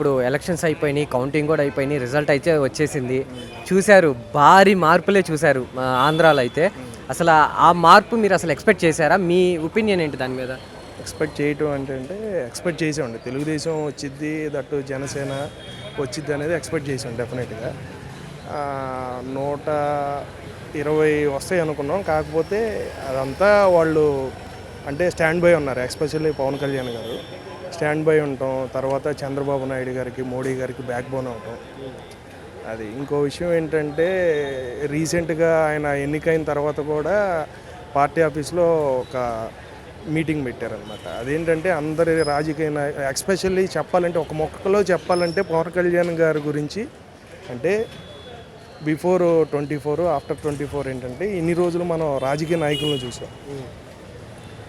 ఇప్పుడు ఎలక్షన్స్ అయిపోయినాయి కౌంటింగ్ కూడా అయిపోయినాయి రిజల్ట్ అయితే వచ్చేసింది. చూశారు భారీ మార్పులే చూశారు ఆంధ్రాలో అయితే. అసలు ఆ- మార్పు మీరు అసలు ఎక్స్పెక్ట్ చేశారా? మీ ఒపీనియన్ ఏంటి దాని మీద? ఎక్స్పెక్ట్ చేయటం అంటే అంటే ఎక్స్పెక్ట్ చేసామండి తెలుగుదేశం వచ్చిద్ది దట్టు జనసేన వచ్చిద్ది అనేది ఎక్స్పెక్ట్ చేసాం డెఫినెట్గా నూట ఇరవై వస్తాయి అనుకున్నాం. కాకపోతే అదంతా వాళ్ళు అంటే స్టాండ్ బై ఉన్నారు ఎస్పెషల్లీ పవన్ కళ్యాణ్ గారు. స్టాండ్ బై ఉండటం తర్వాత చంద్రబాబు నాయుడు గారికి మోడీ గారికి బ్యాక్ బోన్ అవటం అది ఇంకో విషయం ఏంటంటే రీసెంట్గా ఆయన ఎన్నికైన తర్వాత కూడా పార్టీ ఆఫీస్లో ఒక మీటింగ్ పెట్టారనమాట అదేంటంటే అందరి రాజకీయ ఎక్స్పెషల్లీ చెప్పాలంటే ఒక మొక్కలో చెప్పాలంటే పవన్ కళ్యాణ్ గారి గురించి అంటే before twenty four after twenty four ఏంటంటే ఇన్ని రోజులు మనం రాజకీయ నాయకులను చూసాం.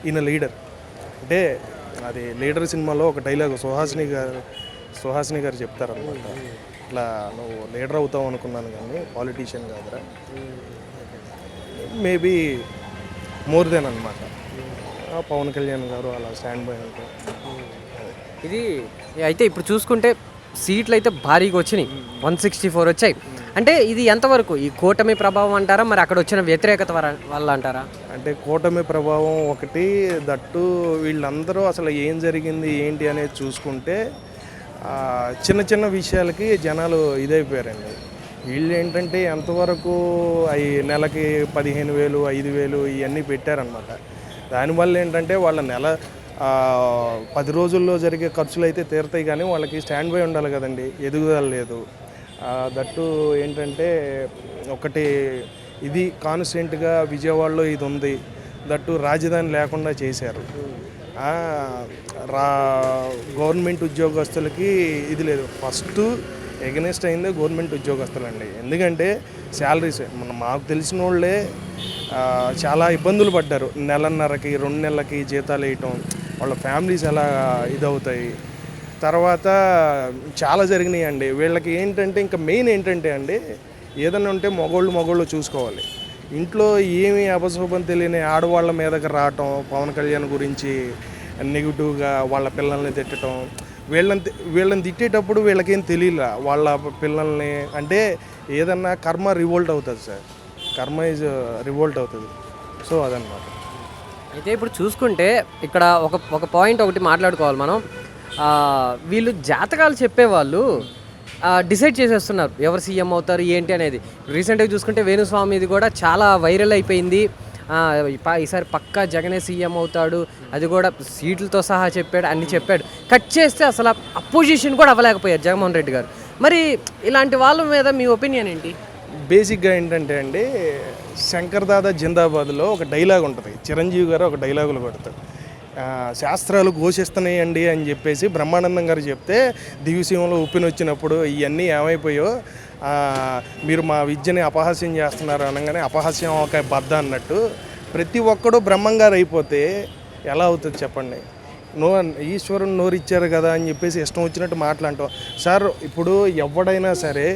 ఈయన లీడర్. అంటే అది లీడర్ సినిమాలో ఒక డైలాగ్ సుహాసిని గారు సుహాసిని గారు చెప్తారనమాట ఇట్లా నువ్వు లీడర్ అవుతావు అనుకున్నాను కానీ పాలిటీషియన్ కాదురా. మేబీ మోర్ దెన్ అనమాట పవన్ కళ్యాణ్ గారు అలా స్టాండ్ బై ఉంటారు ఇది అయితే ఇప్పుడు చూసుకుంటే సీట్లు అయితే భారీగా వచ్చినాయి. వన్ సిక్స్టీ ఫోర్ వచ్చాయి. అంటే ఇది ఎంతవరకు? ఈ కూటమి ప్రభావం అంటారా? మరి అక్కడ వచ్చిన వ్యతిరేకత వల్ల అంటారా? అంటే కూటమి ప్రభావం ఒకటి దట్టు వీళ్ళందరూ అసలు ఏం జరిగింది ఏంటి అనేది చూసుకుంటే చిన్న చిన్న విషయాలకి జనాలు ఇదైపోయారండి. వీళ్ళు ఏంటంటే ఎంతవరకు అవి నెలకి పదిహేను వేలు ఐదు వేలు ఇవన్నీ పెట్టారనమాట దానివల్ల ఏంటంటే వాళ్ళ నెల పది రోజుల్లో జరిగే ఖర్చులు అయితే తీరుతాయి కానీ వాళ్ళకి స్టాండ్ బై ఉండాలి కదండి ఎదుగుదల లేదు. దట్టు ఏంటంటే ఒకటి ఇది కాన్స్టెంట్గా విజయవాడలో ఇది ఉంది. దట్టు రాజధాని లేకుండా చేశారు. రా గవర్నమెంట్ ఉద్యోగస్తులకి ఇది లేదు. ఫస్ట్ ఎగనెస్ట్ అయిందే గవర్నమెంట్ ఉద్యోగస్తులండి. ఎందుకంటే శాలరీస్ మన మాకు తెలిసిన వాళ్ళే చాలా ఇబ్బందులు పడ్డారు. నెలన్నరకి రెండు నెలలకి జీతాలు వేయటం వాళ్ళ ఫ్యామిలీస్ ఎలా ఇదవుతాయి. తర్వాత చాలా జరిగినాయి అండి వీళ్ళకి ఏంటంటే ఇంకా మెయిన్ ఏంటంటే అండి ఏదైనా ఉంటే మగోళ్ళు మగోళ్ళు చూసుకోవాలి. ఇంట్లో ఏమి అపశుభం తెలియని ఆడవాళ్ళ మీదకి రావటం పవన్ కళ్యాణ్ గురించి నెగిటివ్గా వాళ్ళ పిల్లల్ని తిట్టడం వీళ్ళని తి- వీళ్ళని తిట్టేటప్పుడు వీళ్ళకేం తెలియలే? వాళ్ళ పిల్లల్ని అంటే ఏదన్నా కర్మ రివోల్ట్ అవుతుంది సార్. కర్మ ఇస్ రివోల్ట్ అవుతుంది. సో అదనమాట అయితే ఇప్పుడు చూసుకుంటే ఇక్కడ ఒక ఒక పాయింట్ ఒకటి మాట్లాడుకోవాలి మనం. వీళ్ళు జాతకాలు చెప్పేవాళ్ళు డిసైడ్ చేసేస్తున్నారు. ఎవరు సీఎం అవుతారు ఏంటి అనేది. రీసెంట్గా చూసుకుంటే వేణుస్వామిది కూడా చాలా వైరల్ అయిపోయింది. ఈసారి పక్కా జగనే సీఎం అవుతాడు. అది కూడా సీట్లతో సహా చెప్పాడు అన్ని చెప్పాడు. కట్ చేస్తే అసలు అపోజిషన్ కూడా అవ్వలేకపోయారు జగన్మోహన్ రెడ్డి గారు. మరి ఇలాంటి వాళ్ళ మీద మీ ఒపీనియన్ ఏంటి? బేసిక్గా ఏంటంటే అండి శంకర్ దాదా జిందాబాద్లో ఒక డైలాగ్ ఉంటుంది. చిరంజీవి గారు ఒక డైలాగులు పెడతారు శాస్త్రాలు ఘోషిస్తున్నాయండి అని చెప్పేసి బ్రహ్మానందం గారు చెప్తే దివ్యసీమంలో ఉప్పిన వచ్చినప్పుడు ఇవన్నీ ఏమైపోయో మీరు మా విద్యని అపహాస్యం చేస్తున్నారు అనగానే అపహాస్యం ఒక బద్ద అన్నట్టు ప్రతి ఒక్కడు బ్రహ్మంగారు అయిపోతే ఎలా అవుతుంది చెప్పండి? నో ఈశ్వరుని నోరిచ్చారు కదా అని చెప్పేసి ఇష్టం వచ్చినట్టు మాట్లాడటం. సార్ ఇప్పుడు ఎవడైనా సరే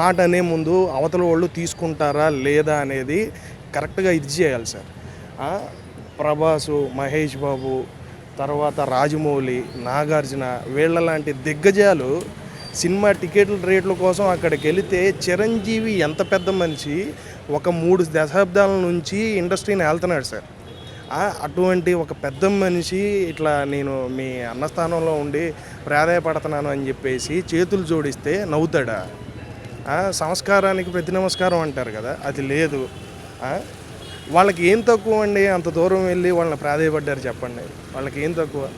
మాట అనే ముందు అవతల వాళ్ళు తీసుకుంటారా లేదా అనేది కరెక్ట్గా ఇది చేయాలి సార్. ప్రభాసు మహేష్ బాబు తర్వాత రాజమౌళి నాగార్జున వీళ్ళ లాంటి దిగ్గజాలు సినిమా టికెట్ల రేట్ల కోసం అక్కడికి వెళితే చిరంజీవి ఎంత పెద్ద మనిషి? ఒక మూడు దశాబ్దాల నుంచి ఇండస్ట్రీని వెళ్తున్నాడు సార్. అటువంటి ఒక పెద్ద మనిషి ఇట్లా నేను మీ అన్నస్థానంలో ఉండి ప్రాధాయపడుతున్నాను అని చెప్పేసి చేతులు జోడిస్తే నవ్వుతాడా? సంస్కారానికి ప్రతి నమస్కారం అంటారు కదా అది లేదు. వాళ్ళకి ఏం తక్కువ అండి? అంత దూరం వెళ్ళి వాళ్ళని ప్రాధాయపడ్డారు చెప్పండి. వాళ్ళకి ఏం తక్కువ?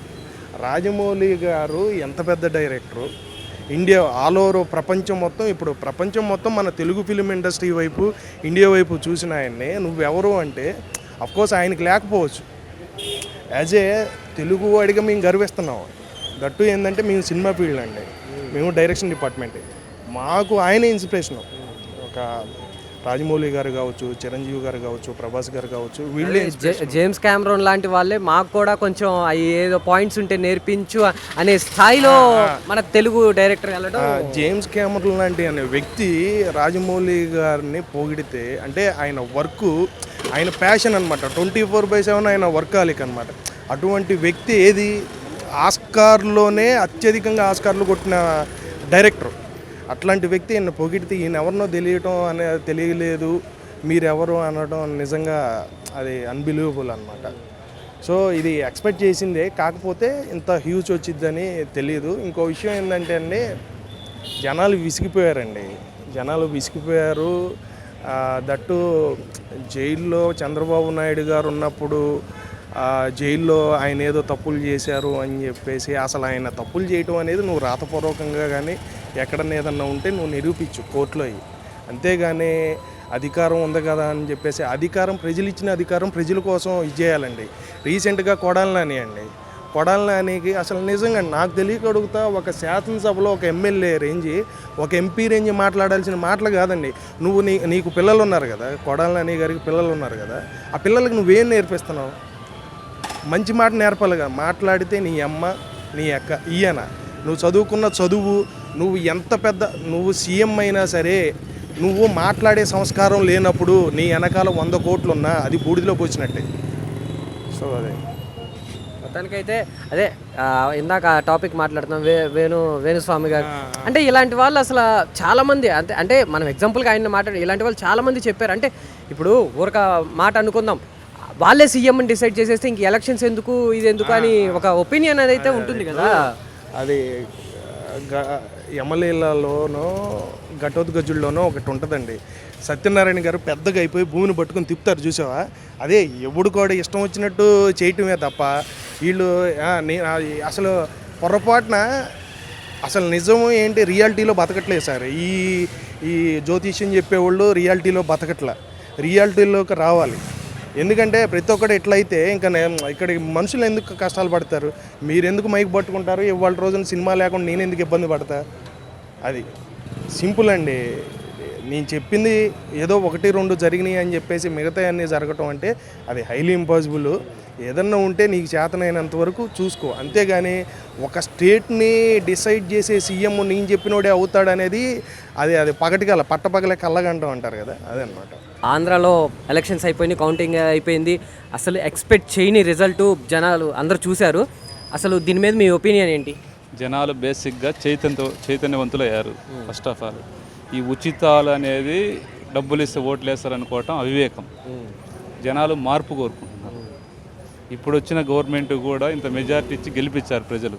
రాజమౌళి గారు ఎంత పెద్ద డైరెక్టరు? ఇండియా ఆల్ ఓవర్ ప్రపంచం మొత్తం ఇప్పుడు ప్రపంచం మొత్తం మన తెలుగు ఫిలిం ఇండస్ట్రీ వైపు ఇండియా వైపు చూసిన ఆయన్ని నువ్వెవరు అంటే అఫ్కోర్స్ ఆయనకి లేకపోవచ్చు. యాజ్ ఏ తెలుగు వాడిగా మేము గర్విస్తున్నాం. దట్టు ఏంటంటే మేము సినిమా ఫీల్డ్ అండి. మేము డైరెక్షన్ డిపార్ట్మెంట్. మాకు ఆయన ఇన్స్పిరేషన్. ఒక రాజమౌళి గారు కావచ్చు చిరంజీవి గారు కావచ్చు ప్రభాస్ గారు కావచ్చు వీళ్ళే జేమ్స్ క్యామరోన్ లాంటి వాళ్ళే మాకు కూడా కొంచెం ఏదో పాయింట్స్ ఉంటే నేర్పించు అనే స్థాయిలో మన తెలుగు డైరెక్టర్ వెళ్ళడం జేమ్స్ కెమెరన్ లాంటి అనే వ్యక్తి రాజమౌళి గారిని పొగిడితే అంటే ఆయన వర్క్ ఆయన ప్యాషన్ అనమాట ట్వంటీ ఫోర్ బై సెవెన్ ఆయన వర్కాలిక్ అనమాట అటువంటి వ్యక్తి ఏది? ఆస్కార్లోనే అత్యధికంగా ఆస్కార్లు కొట్టిన డైరెక్టర్ అట్లాంటి వ్యక్తి ఈయన పొగిడితే ఈయన ఎవరినో తెలియటం అనే తెలియలేదు మీరెవరు అనడం నిజంగా అది అన్బిలీవబుల్ అనమాట సో ఇది ఎక్స్పెక్ట్ చేసిందే కాకపోతే ఇంత హ్యూజ్ వచ్చిద్దని తెలియదు ఇంకో విషయం ఏంటంటే అండి జనాలు విసిగిపోయారండి. జనాలు విసిగిపోయారు. దట్టు జైల్లో చంద్రబాబు నాయుడు గారు ఉన్నప్పుడు జైల్లో ఆయన ఏదో తప్పులు చేశారు అని చెప్పేసి అసలు ఆయన తప్పులు చేయటం అనేది నువ్వు రాతపూర్వకంగా కానీ ఎక్కడన్నా ఏదన్నా ఉంటే నువ్వు నిరూపించు కోర్టులో అయ్యి. అంతేగాని అధికారం ఉంది కదా అని చెప్పేసి అధికారం ప్రజలు ఇచ్చిన అధికారం ప్రజల కోసం ఇది చేయాలండి. రీసెంట్గా కొడాలని అండి. కొడాలనానికి అసలు నిజంగా నాకు తెలియక అడుగుతా ఒక శాసనసభలో ఒక ఎమ్మెల్యే రేంజి ఒక ఎంపీ రేంజ్ మాట్లాడాల్సిన మాటలు కాదండి. నువ్వు నీ నీకు పిల్లలు ఉన్నారు కదా కొడాలని గారికి పిల్లలు ఉన్నారు కదా ఆ పిల్లలకు నువ్వేం నేర్పిస్తున్నావు? మంచి మాట నేర్పాలి కదా మాట్లాడితే నీ అమ్మ నీ అక్క ఈయన. నువ్వు చదువుకున్న చదువు నువ్వు ఎంత పెద్ద నువ్వు సీఎం అయినా సరే నువ్వు మాట్లాడే సంస్కారం లేనప్పుడు నీ వెనకాల వంద కోట్లు ఉన్నా అది బూడిదలోకి వచ్చినట్టే. సో అదే. మొత్తానికైతే అదే ఇందాక ఆ టాపిక్ మాట్లాడుతున్నాం వే వేణు వేణుస్వామి గారు. అంటే ఇలాంటి వాళ్ళు అసలు చాలా మంది అంటే అంటే మనం ఎగ్జాంపుల్గా ఆయన మాట్లాడి ఇలాంటి వాళ్ళు చాలా మంది చెప్పారు. అంటే ఇప్పుడు ఊరక మాట అనుకుందాం. వాళ్ళే సీఎం డిసైడ్ చేసేస్తే ఇంక ఎలక్షన్స్ ఎందుకు ఇది ఎందుకు అని ఒక ఒపీనియన్ అనేది అయితే ఉంటుంది కదా. అది ఎమ్మెల్యేలలోనో ఘటోద్గజుల్లోనో ఒకటి ఉంటుందండి. సత్యనారాయణ గారు పెద్దగా అయిపోయి భూమిని పట్టుకొని తిప్పుతారు చూసావా? అదే ఎప్పుడు కూడా ఇష్టం వచ్చినట్టు చేయటమే తప్ప వీళ్ళు అసలు పొరపాటున అసలు నిజం ఏంటి? రియాలిటీలో బతకట్లేదు సార్. ఈ ఈ జ్యోతిష్యం చెప్పేవాళ్ళు రియాలిటీలో బతకట్ల. రియాలిటీలోకి రావాలి. ఎందుకంటే ప్రతి ఒక్కటి ఎట్లయితే ఇంకా ఇక్కడ మనుషులు ఎందుకు కష్టాలు పడతారు? మీరు ఎందుకు మైక్ పట్టుకుంటారు? ఇవాళ రోజున సినిమా లేకుండా నేను ఎందుకు ఇబ్బంది పడతా? అది సింపుల్ అండి. నేను చెప్పింది ఏదో ఒకటి రెండు జరిగినాయి అని చెప్పేసి మిగతా అన్నీ జరగటం అంటే అది హైలీ ఇంపాసిబుల్ ఏదన్నా ఉంటే నీకు చేతనైనంత వరకు చూసుకో. అంతేగాని ఒక స్టేట్ని డిసైడ్ చేసే సీఎం నేను చెప్పినోడే అవుతాడనేది అది అది పగటికల పట్టపగలే కళ్ళగంటం అంటారు కదా అదనమాట ఆంధ్రాలో ఎలక్షన్స్ అయిపోయింది కౌంటింగ్ అయిపోయింది. అసలు ఎక్స్పెక్ట్ చేయని రిజల్ట్ జనాలు అందరూ చూశారు. అసలు దీని మీద మీ ఒపీనియన్ ఏంటి? జనాలు బేసిక్గా చైతన్య చైతన్యవంతులు అయ్యారు ఫస్ట్ ఆఫ్ ఆల్ ఈ ఉచితాలు అనేది డబ్బులు ఇస్తే ఓట్లు వేస్తారు అనుకోవటం అవివేకం జనాలు మార్పు కోరుకుంటున్నారు. ఇప్పుడు వచ్చిన గవర్నమెంట్ కూడా ఇంత మెజారిటీ ఇచ్చి గెలిపించారు ప్రజలు.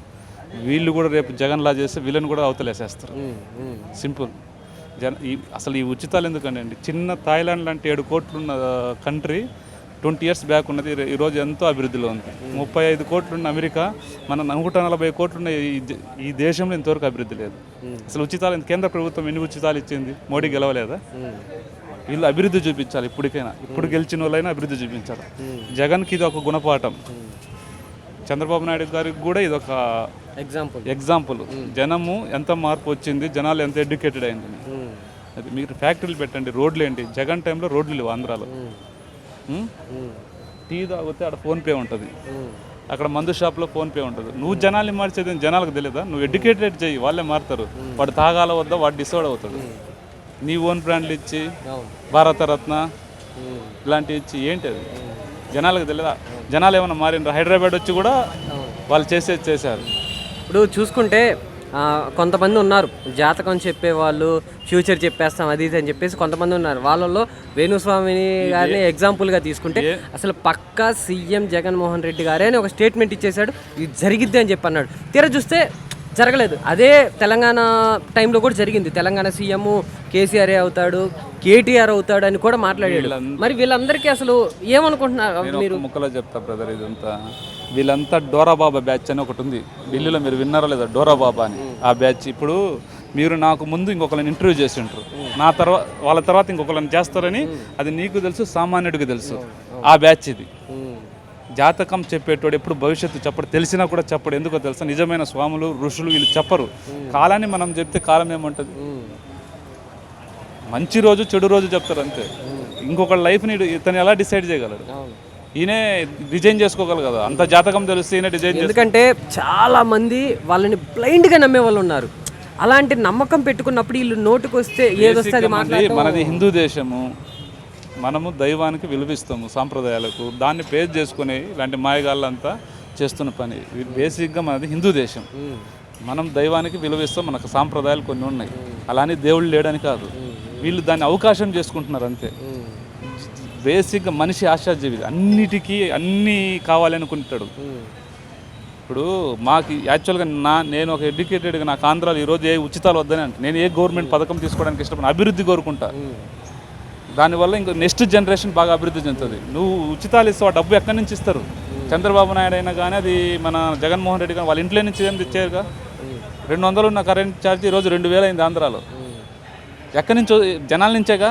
వీళ్ళు కూడా రేపు జగన్ లా చేస్తే వీళ్ళని కూడా అవతలేసేస్తారు. సింపుల్. జన ఈ అసలు ఈ ఉచితాలు ఎందుకండి చిన్న థాయిలాండ్ లాంటి ఏడు కోట్లు ఉన్న కంట్రీ ట్వంటీ ఇయర్స్ బ్యాక్ ఉన్నది. ఈ- ఈరోజు ఎంతో అభివృద్ధిలో ఉంది. ముప్పై ఐదు కోట్లు ఉన్న అమెరికా మన నూట నలభై కోట్లు ఉన్న ఈ దేశంలో ఇంతవరకు అభివృద్ధి లేదు. అసలు ఉచితాలు కేంద్ర ప్రభుత్వం ఎన్ని ఉచితాలు ఇచ్చింది? మోడీ గెలవలేదా? వీళ్ళు అభివృద్ధి చూపించాలి ఇప్పటికైనా. ఇప్పుడు గెలిచిన వాళ్ళైనా అభివృద్ధి చూపించాలి. జగన్కి ఇది ఒక గుణపాఠం. చంద్రబాబు నాయుడు గారికి కూడా ఇది ఒక ఎగ్జాంపుల్ ఎగ్జాంపుల్ జనము ఎంత మార్పు వచ్చింది జనాలు ఎంత ఎడ్యుకేటెడ్ అయింది అది మీరు ఫ్యాక్టరీలు పెట్టండి రోడ్లు ఏంటి? జగన్ టైంలో రోడ్లు లేవు ఆంధ్రాలో. ఉం? టీ తాగితే అక్కడ ఫోన్పే ఉంటుంది. అక్కడ మందు షాప్లో ఫోన్పే ఉంటుంది. నువ్వు జనాల్ని మార్చేది జనాలకు తెలియదా నువ్వు ఎడ్యుకేటెడ్ చెయ్యి వాళ్ళే మారుతారు. వాడు తాగాల వద్ద వాడు డిసైడ్ అవుతాడు. నీ ఓన్ బ్రాండ్లు ఇచ్చి భారతరత్న ఇలాంటివి ఇచ్చి ఏంటి అది? జనాలకు తెలియదా జనాలు ఏమైనా మారినరా హైదరాబాద్ వచ్చి కూడా వాళ్ళు చేసేది చేశారు. ఇప్పుడు చూసుకుంటే కొంతమంది ఉన్నారు. జాతకం చెప్పేవాళ్ళు ఫ్యూచర్ చెప్పేస్తాం అది ఇది అని చెప్పేసి కొంతమంది ఉన్నారు. వాళ్ళల్లో వేణుస్వామిని గారిని ఎగ్జాంపుల్గా తీసుకుంటే అసలు పక్కా సీఎం జగన్మోహన్ రెడ్డి గారే అని ఒక స్టేట్మెంట్ ఇచ్చేశాడు. ఇది జరిగిద్ది అని చెప్పి అన్నాడు తీరా చూస్తే జరగలేదు. అదే తెలంగాణ టైంలో కూడా జరిగింది. తెలంగాణ సీఎం కేసీఆర్ అవుతాడు కేటీఆర్ అవుతాడు అని కూడా మాట్లాడాడు. మరి వీళ్ళందరికీ అసలు ఏమనుకుంటున్నారు నేను మీరు? ముక్కలో చెప్తా బ్రదర్ ఇదంతా. వీళ్ళంతా డోరా బాబా బ్యాచ్ అని ఒకటి ఉంది. ఢిల్లీలో మీరు విన్నారా లేదా డోరా బాబా అని ఆ బ్యాచ్. ఇప్పుడు మీరు నాకు ముందు ఇంకొకరిని ఇంటర్వ్యూ చేసి ఉంటారు నా తర్వాత వాళ్ళ తర్వాత ఇంకొకరిని చేస్తారని అది నీకు తెలుసు సామాన్యుడికి తెలుసు. ఆ బ్యాచ్ ఇది. జాతకం చెప్పేటోడు ఎప్పుడు భవిష్యత్తు చెప్పడు. తెలిసినా కూడా చెప్పడు. ఎందుకో తెలుసా? నిజమైన స్వాములు ఋషులు వీళ్ళు చెప్పరు. కాలాన్ని మనం చెప్తే కాలం ఏముంటుంది? మంచి రోజు చెడు రోజు చెప్తారు అంతే. ఇంకొక లైఫ్ని ఇతను ఎలా డిసైడ్ చేయగలడు? ఈయనే డిజైన్ చేసుకోగలరు కదా. అంత జాతకం తెలిస్తే ఈయన డిజైన్ ఎందుకంటే చాలా మంది వాళ్ళని బ్లైండ్గా నమ్మే వాళ్ళు ఉన్నారు. అలాంటి నమ్మకం పెట్టుకున్నప్పుడు వీళ్ళు నోటుకు వస్తే ఏదొస్తే మనది హిందూ దేశము. మనము దైవానికి విలువిస్తాము సాంప్రదాయాలకు. దాన్ని బేస్ చేసుకుని ఇలాంటి మాయగాళ్ళంతా చేస్తున్న పని. బేసిక్గా మనది హిందూ దేశం. మనం దైవానికి విలువిస్తాం మనకు సాంప్రదాయాలు కొన్ని ఉన్నాయి. అలానే దేవుళ్ళు లేడని కాదు. వీళ్ళు దాన్ని అవకాశం చేసుకుంటున్నారు అంతే. బేసిక్గా మనిషి ఆశాజీవి అన్నిటికీ అన్నీ కావాలనుకుంటాడు ఇప్పుడు మాకు యాక్చువల్గా నా నేను ఒక ఎడ్యుకేటెడ్గా నాకు ఆంధ్రాలో ఈరోజు ఏ ఉచితాలు వద్దని అంటే నేను ఏ గవర్నమెంట్ పథకం తీసుకోవడానికి ఇష్టపడిన అభివృద్ధి కోరుకుంటా. దానివల్ల ఇంకా నెక్స్ట్ జనరేషన్ బాగా అభివృద్ధి చెందుతుంది. నువ్వు ఉచితాలు ఇస్తావు? ఆ డబ్బు ఎక్కడి నుంచి ఇస్తారు? చంద్రబాబు నాయుడు అయినా కానీ అది మన జగన్మోహన్ రెడ్డి కానీ వాళ్ళ ఇంట్లో నుంచి ఏం తెచ్చారుగా? రెండు వందలు ఉన్న కరెంట్ ఛార్జ్ ఈరోజు రెండు వేలు అయింది ఆంధ్రాలో. ఎక్కడి నుంచో జనాల నుంచేగా?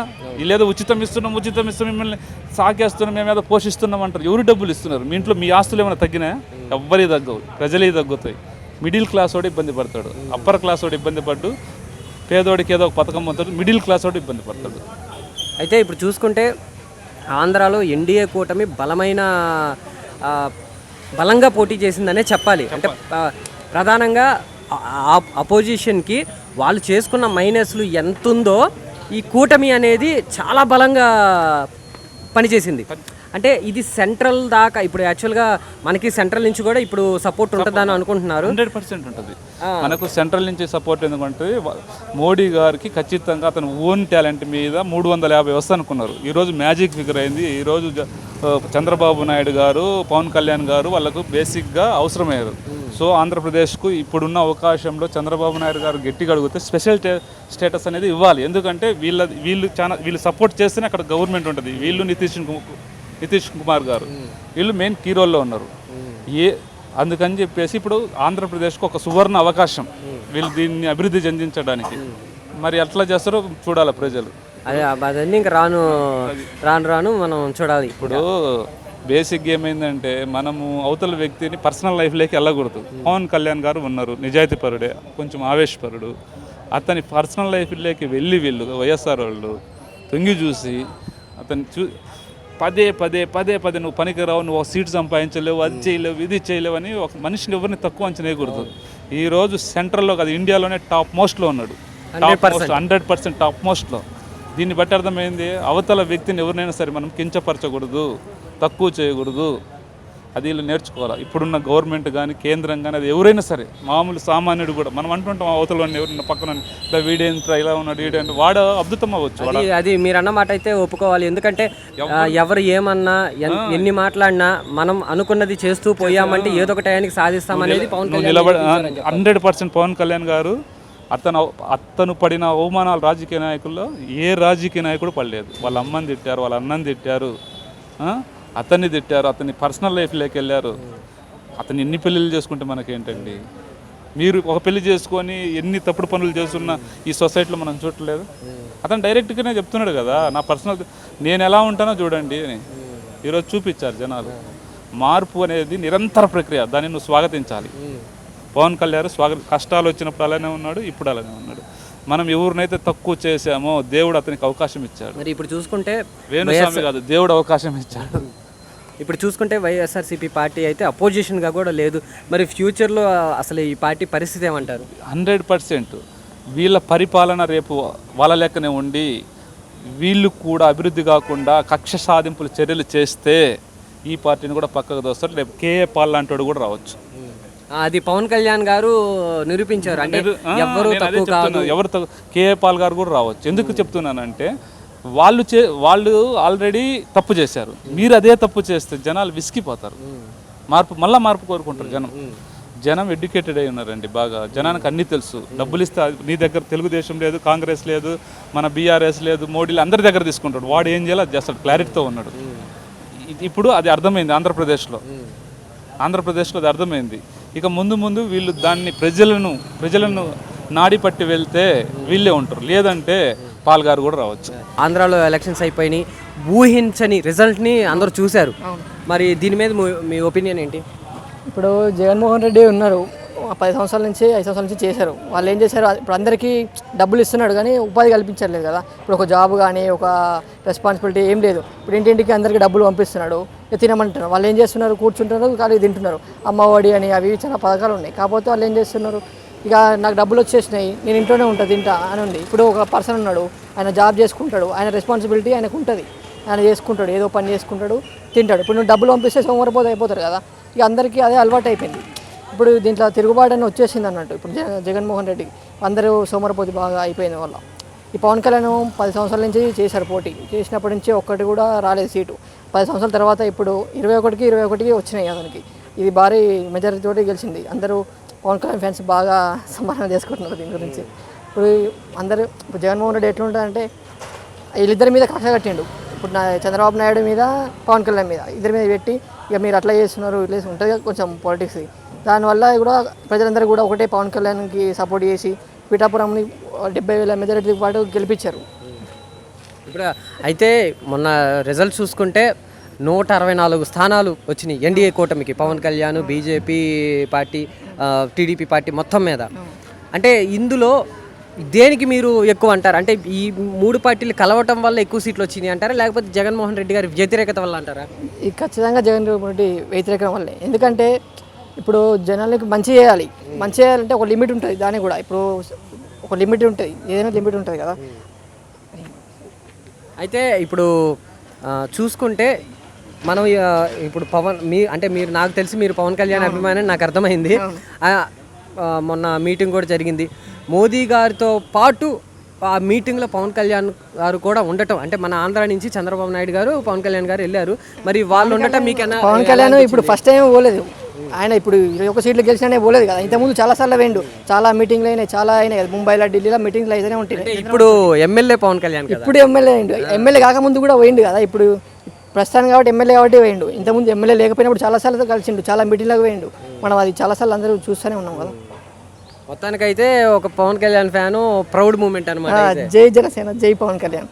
లేదో ఉచితం ఇస్తున్నాం ఉచితం ఇస్తున్నాం మిమ్మల్ని సాకేస్తున్నాం మేము ఏదో పోషిస్తున్నాం అంటారు. ఎవరు డబ్బులు ఇస్తున్నారు? మీ ఇంట్లో మీ ఆస్తులు ఏమైనా తగ్గినాయా ఎవ్వరి తగ్గవు ప్రజలే తగ్గుతాయి. మిడిల్ క్లాస్ వాడు ఇబ్బంది పడతాడు అప్పర్ క్లాస్ వాడు ఇబ్బంది పడ్డు పేదోడికి ఏదో ఒక పథకం పొందుతాడు మిడిల్ క్లాస్ వాడు ఇబ్బంది పడతాడు. అయితే ఇప్పుడు చూసుకుంటే ఆంధ్రాలో ఎన్డీఏ కూటమి బలమైన బలంగా పోటీ చేసిందనే చెప్పాలి. అంటే ప్రధానంగా అపోజిషన్కి వాళ్ళు చేసుకున్న మైనస్లు ఎంత ఉందో ఈ కూటమి అనేది చాలా బలంగా పనిచేసింది. అంటే ఇది సెంట్రల్ దాకా ఇప్పుడు యాక్చువల్గా మనకి సెంట్రల్ నుంచి కూడా ఇప్పుడు సపోర్ట్ ఉంటుందని అనుకుంటున్నారు. హండ్రెడ్ పర్సెంట్ ఉంటుంది. మనకు సెంట్రల్ నుంచి సపోర్ట్ ఎందుకంటే మోడీ గారికి ఖచ్చితంగా అతను ఓన్ టాలెంట్ మీద మూడు వందల యాభై వస్తా అనుకున్నారు. ఈరోజు మ్యాజిక్ ఫిగర్ అయింది. ఈరోజు చంద్రబాబు నాయుడు గారు పవన్ కళ్యాణ్ గారు వాళ్ళకు బేసిక్గా అవసరమయ్యారు. సో ఆంధ్రప్రదేశ్కు ఇప్పుడున్న అవకాశంలో చంద్రబాబు నాయుడు గారు గట్టిగా అడిగితే స్పెషల్ స్టేటస్ అనేది ఇవ్వాలి. ఎందుకంటే వీళ్ళ వీళ్ళు చాలా వీళ్ళు సపోర్ట్ చేస్తేనే అక్కడ గవర్నమెంట్ ఉంటుంది. వీళ్ళు నితీష్ నితీష్ కుమార్ గారు. వీళ్ళు మెయిన్ కీ రోల్లో ఉన్నారు. ఏ అందుకని చెప్పేసి ఇప్పుడు ఆంధ్రప్రదేశ్కు ఒక సువర్ణ అవకాశం. వీళ్ళు దీన్ని అభివృద్ధి చెందించడానికి. మరి ఎట్లా చేస్తారో చూడాలి ప్రజలు. అదే అదన్నీ ఇంకా రాను రాను రాను మనం చూడాలి. ఇప్పుడు బేసిక్ ఏమైందంటే మనము అవతల వ్యక్తిని పర్సనల్ లైఫ్లోకి వెళ్ళకూడదు. పవన్ కళ్యాణ్ గారు ఉన్నారు నిజాయితీపరుడే కొంచెం ఆవేశపరుడు. అతని పర్సనల్ లైఫ్లోకి వెళ్ళి వీళ్ళు వైఎస్ఆర్ వాళ్ళు తొంగి చూసి అతన్ని చూ పదే పదే పదే పదే నువ్వు పనికిరావు నువ్వు ఒక సీట్ సంపాదించలేవు అది చేయలేవు ఇది చేయలేవు అని ఒక మనిషిని ఎవరిని తక్కువ అంచనా వేయకూడదు. ఈ రోజు సెంట్రల్లో కాదు ఇండియాలోనే టాప్ మోస్ట్లో ఉన్నాడు. Top most hundred percent top మోస్ట్లో. దీన్ని బట్టి అర్థమైంది అవతల వ్యక్తిని ఎవరినైనా సరే మనం కించపరచకూడదు తక్కువ చేయకూడదు. అది వీళ్ళు నేర్చుకోవాలి? ఇప్పుడున్న గవర్నమెంట్ కానీ కేంద్రం కానీ అది ఎవరైనా సరే మామూలు సామాన్యుడు కూడా మనం అంటుంటాం అవతల ఎవరైనా పక్కన వీడేంట్రా ఇలా ఉన్నాడు వీడేంటి వాడు అద్భుతం అవ్వచ్చు. అది మీరు అన్న మాట అయితే ఒప్పుకోవాలి. ఎందుకంటే ఎవరు? ఏమన్నా ఎన్- ఎన్ని మాట్లాడినా మనం అనుకున్నది చేస్తూ పోయామంటే ఏదో ఒక టయానికి సాధిస్తామనేది పవన్ కళ్యాణ్ నిలబడి హండ్రెడ్ పర్సెంట్ పవన్ కళ్యాణ్ గారు అతను అతను పడిన అవమానాలు రాజకీయ నాయకుల్లో ఏ రాజకీయ నాయకుడు పడలేదు. వాళ్ళ అమ్మని తిట్టారు వాళ్ళ అన్నని తిట్టారు? అతన్ని తిట్టారు అతని పర్సనల్ లైఫ్లోకి వెళ్ళారు. అతను ఎన్ని పెళ్ళిళ్ళు చేసుకుంటే మనకేంటండి? మీరు ఒక పెళ్ళి చేసుకొని ఎన్ని తప్పుడు పనులు చేస్తున్నా ఈ సొసైటీలో మనం చూడలేదు అతను డైరెక్ట్గానే చెప్తున్నాడు కదా నా పర్సనల్ నేను ఎలా ఉంటానో చూడండి అని. ఈరోజు చూపించారు జనాలు. మార్పు అనేది నిరంతర ప్రక్రియ దాన్ని నువ్వు స్వాగతించాలి. పవన్ కళ్యాణ్ స్వాగత కష్టాలు వచ్చినప్పుడు అలానే ఉన్నాడు ఇప్పుడు అలానే ఉన్నాడు. మనం ఎవరినైతే తక్కువ చేశామో దేవుడు అతనికి అవకాశం ఇచ్చాడు. మరి ఇప్పుడు చూసుకుంటే వేణుస్వామి కాదు దేవుడు అవకాశం ఇచ్చాడు. ఇప్పుడు చూసుకుంటే వైఎస్ఆర్సీపీ పార్టీ అయితే అపోజిషన్గా కూడా లేదు. మరి ఫ్యూచర్లో అసలు ఈ పార్టీ పరిస్థితి ఏమంటారు? హండ్రెడ్ పర్సెంట్ వీళ్ళ పరిపాలన రేపు వాళ్ళ లెక్కనే ఉండి వీళ్ళు కూడా అభివృద్ధి కాకుండా కక్ష సాధింపుల చర్యలు చేస్తే ఈ పార్టీని కూడా పక్కకు దోస్తారు రేపు కేఏ పాల్ లాంటి కూడా రావచ్చు. అది పవన్ కళ్యాణ్ గారు నిరూపించారు. అంటే. ఎవరు తక్కువ కేఏ పాల్ గారు కూడా రావచ్చు. ఎందుకు చెప్తున్నానంటే వాళ్ళు చే వాళ్ళు ఆల్రెడీ తప్పు చేశారు. మీరు అదే తప్పు చేస్తే జనాలు విసిగిపోతారు. మార్పు మళ్ళా మార్పు కోరుకుంటారు జనం. జనం ఎడ్యుకేటెడ్ అయి ఉన్నారండి బాగా. జనానికి అన్నీ తెలుసు. డబ్బులు ఇస్తే నీ దగ్గర తెలుగుదేశం లేదు కాంగ్రెస్ లేదు మన బీఆర్ఎస్ లేదు మోడీలు అందరి దగ్గర తీసుకుంటాడు. వాడు ఏం చేయాలో అది చేస్తాడు క్లారిటీతో ఉన్నాడు. ఇప్పుడు అది అర్థమైంది ఆంధ్రప్రదేశ్లో. ఆంధ్రప్రదేశ్లో అది అర్థమైంది. ఇక ముందు ముందు వీళ్ళు దాన్ని ప్రజలను ప్రజలను నాడి పట్టి వెళ్తే వీళ్ళే ఉంటారు. లేదంటే పాల్గారు కూడా రావచ్చు. ఆంధ్రాలో ఎలక్షన్స్ అయిపోయినాయి. ఊహించని రిజల్ట్ని అందరూ చూశారు. మరి దీని మీద మీ- ఒపీనియన్ ఏంటి? ఇప్పుడు జగన్మోహన్ రెడ్డి ఉన్నారు. పది సంవత్సరాల నుంచి ఐదు సంవత్సరాల నుంచి చేశారు. వాళ్ళు ఏం చేశారు? ఇప్పుడు అందరికీ డబ్బులు ఇస్తున్నాడు కానీ ఉపాధి కల్పించట్లేదు కదా. ఇప్పుడు ఒక జాబ్ కానీ ఒక రెస్పాన్సిబిలిటీ ఏం లేదు. ఇప్పుడు ఇంటింటికి అందరికీ డబ్బులు పంపిస్తున్నాడు. తినమంటున్నారు. వాళ్ళు ఏం చేస్తున్నారు? కూర్చుంటున్నారు ఖాళీ తింటున్నారు. అమ్మఒడి అని అవి ఇవి చాలా పథకాలు ఉన్నాయి. కాకపోతే వాళ్ళు ఏం చేస్తున్నారు? ఇక నాకు డబ్బులు వచ్చేసినాయి నేను ఇంట్లోనే ఉంటా తింటా అని ఉంది. ఇప్పుడు ఒక పర్సన్ ఉన్నాడు ఆయన జాబ్ చేసుకుంటాడు ఆయన రెస్పాన్సిబిలిటీ ఆయనకు ఉంటుంది. ఆయన చేసుకుంటాడు ఏదో పని చేసుకుంటాడు తింటాడు. ఇప్పుడు నువ్వు డబ్బులు పంపిస్తే సోమవారం పోతే అయిపోతారు కదా ఇక అందరికీ అదే అలవాటు అయిపోయింది. ఇప్పుడు దీంట్లో తిరుగుబాటు అని వచ్చేసింది అన్నట్టు ఇప్పుడు జగన్మోహన్ రెడ్డి అందరూ సోమరపోతి బాగా అయిపోయిన వల్ల ఈ పవన్ కళ్యాణ్ పది సంవత్సరాల నుంచి చేశారు పోటీ చేసినప్పటి నుంచి ఒక్కటి కూడా రాలేదు సీటు. పది సంవత్సరాల తర్వాత ఇప్పుడు ఇరవై ఒకటికి ఇరవై ఒకటికి వచ్చినాయి అతనికి. ఇది భారీ మెజారిటీ తోటి గెలిచింది. అందరూ పవన్ కళ్యాణ్ ఫ్యాన్స్ బాగా సమాధానం చేసుకుంటున్నారు దీని గురించి. ఇప్పుడు అందరూ ఇప్పుడు జగన్మోహన్ రెడ్డి ఎట్లుంటుందంటే వీళ్ళిద్దరి మీద కక్ష కట్టిండు. ఇప్పుడు నా చంద్రబాబు నాయుడు మీద పవన్ కళ్యాణ్ మీద ఇద్దరి మీద పెట్టి ఇక మీరు అట్లా చేస్తున్నారు ఇట్లా ఉంటుంది కదా కొంచెం పాలిటిక్స్ దానివల్ల కూడా ప్రజలందరూ కూడా ఒకటే పవన్ కళ్యాణ్కి సపోర్ట్ చేసి పిఠాపురంని డెబ్బై వేల మెజారిటీతో పాటు గెలిపించారు. ఇప్పుడు అయితే మొన్న రిజల్ట్ చూసుకుంటే నూట అరవై నాలుగు స్థానాలు వచ్చినాయి. ఎన్డీఏ కూటమికి. Pawan Kalyan BJP party TDP party మొత్తం మీద. అంటే ఇందులో దేనికి మీరు ఎక్కువ అంటారు? అంటే ఈ మూడు పార్టీలు కలవటం వల్ల ఎక్కువ సీట్లు వచ్చినాయి అంటారా? లేకపోతే జగన్మోహన్ రెడ్డి గారి వ్యతిరేకత వల్ల అంటారా? ఇది ఖచ్చితంగా జగన్ రెడ్డి వ్యతిరేకం వల్లే ఎందుకంటే ఇప్పుడు జనాలకి మంచి చేయాలి. మంచి చేయాలంటే ఒక లిమిట్ ఉంటుంది దానికి కూడా. ఇప్పుడు ఒక లిమిట్ ఉంటుంది. ఏదైనా లిమిట్ ఉంటుంది కదా. అయితే ఇప్పుడు చూసుకుంటే మనం ఇప్పుడు పవన్ మీ అంటే మీరు నాకు తెలిసి మీరు పవన్ కళ్యాణ్ అభిమాని నాకు అర్థమైంది. మొన్న మీటింగ్ కూడా జరిగింది. మోదీ గారితో పాటు ఆ మీటింగ్లో పవన్ కళ్యాణ్ గారు కూడా ఉండటం అంటే మన ఆంధ్ర నుంచి చంద్రబాబు నాయుడు గారు పవన్ కళ్యాణ్ గారు వెళ్ళారు. మరి వాళ్ళు ఉండటం మీకన్నా పవన్ కళ్యాణ్ ఇప్పుడు ఫస్ట్ టైం పోలేదు. ఆయన ఇప్పుడు ఇరవై ఒక సీట్లు గెలిచినా పోలేదు కదా. ఇంతకుముందు చాలా సార్లు వేయండు చాలా మీటింగ్లు అయినాయి చాలా అయినాయి కదా. ముంబైలో ఢిల్లీలో మీటింగ్లు అయితేనే ఉంటాయి ఇప్పుడు ఎమ్మెల్యే పవన్ కళ్యాణ్ ఇప్పుడు ఎమ్మెల్యే అయిండు. ఎమ్మెల్యే కాకముందు కూడా పోయిండు కదా. ఇప్పుడు ప్రస్తుతానికి కాబట్టి ఎమ్మెల్యే కాబట్టి పోయిండు ఇంతకుముందు ఎమ్మెల్యే లేకపోయినప్పుడు చాలా సార్లు కలిసిండు చాలా మీటింగ్లకు పోయిండు మనం అది చాలా సార్లు అందరూ చూస్తూనే ఉన్నాం కదా. మొత్తానికైతే ఒక Pawan Kalyan fan proud moment అనమాట జై జనసేన జై పవన్ కళ్యాణ్.